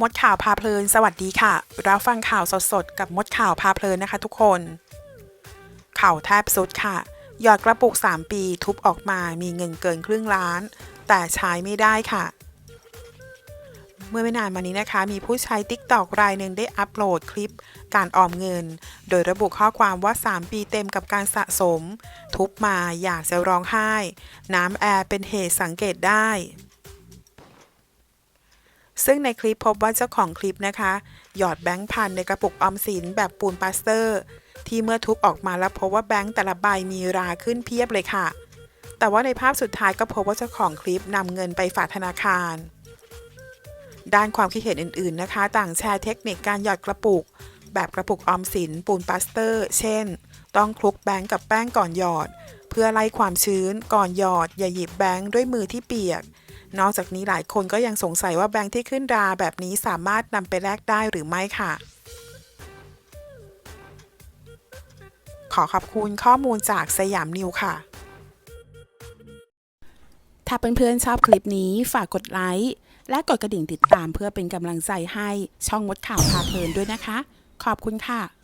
มดข่าวพาเพลิน สวัสดีค่ะ รับฟังข่าวสดๆ กับมดข่าวพาเพลินนะคะทุกคน ข่าวแทบสุดค่ะ หยอดกระปุก 3 ปีทุบออกมามีเงินเกินครึ่งล้าน แต่ใช้ไม่ได้ค่ะ เมื่อไม่นานมานี้นะคะ มีผู้ใช้ TikTok รายหนึ่งได้อัปโหลดคลิป การออมเงิน โดยระบุข้อความว่า 3 ปีเต็มกับการสะสม ทุบมาอยากจะร้องไห้ น้ำแอร์เป็นเหตุสังเกตได้ ซึ่งในคลิปพบว่าเจ้าของคลิปนะคะ หยอดแบงค์พันในกระปุกออมสินแบบปูนปาสเตอร์ ที่เมื่อทุบออกมาแล้วพบว่าแบงค์แต่ละใบมีราขึ้นเพียบเลยค่ะ แต่ว่าในภาพสุดท้ายก็พบว่าเจ้าของคลิปนำเงินไปฝากธนาคาร ด้านความคิดเห็นอื่นๆนะคะ ต่างแชร์เทคนิคการหยอดกระปุก แบบกระปุกออมสิน ปูนปาสเตอร์ เช่น ต้องคลุกแบงค์กับแป้งก่อนหยอด เพื่อไล่ความชื้นก่อนหยอด อย่าหยิบแบงค์ด้วยมือที่เปียก นอกจากนี้หลายคนก็ยังสงสัยว่าแบงค์ที่ขึ้นราแบบนี้สามารถนำไปแลกได้หรือไม่ค่ะ ขอขอบคุณข้อมูลจากสยามนิวค่ะ ถ้าเพื่อนๆชอบคลิปนี้ฝากกดไลค์และกดกระดิ่งติดตามเพื่อเป็นกำลังใจให้ช่องมดข่าวพาเพลินด้วยนะคะ ขอบคุณค่ะ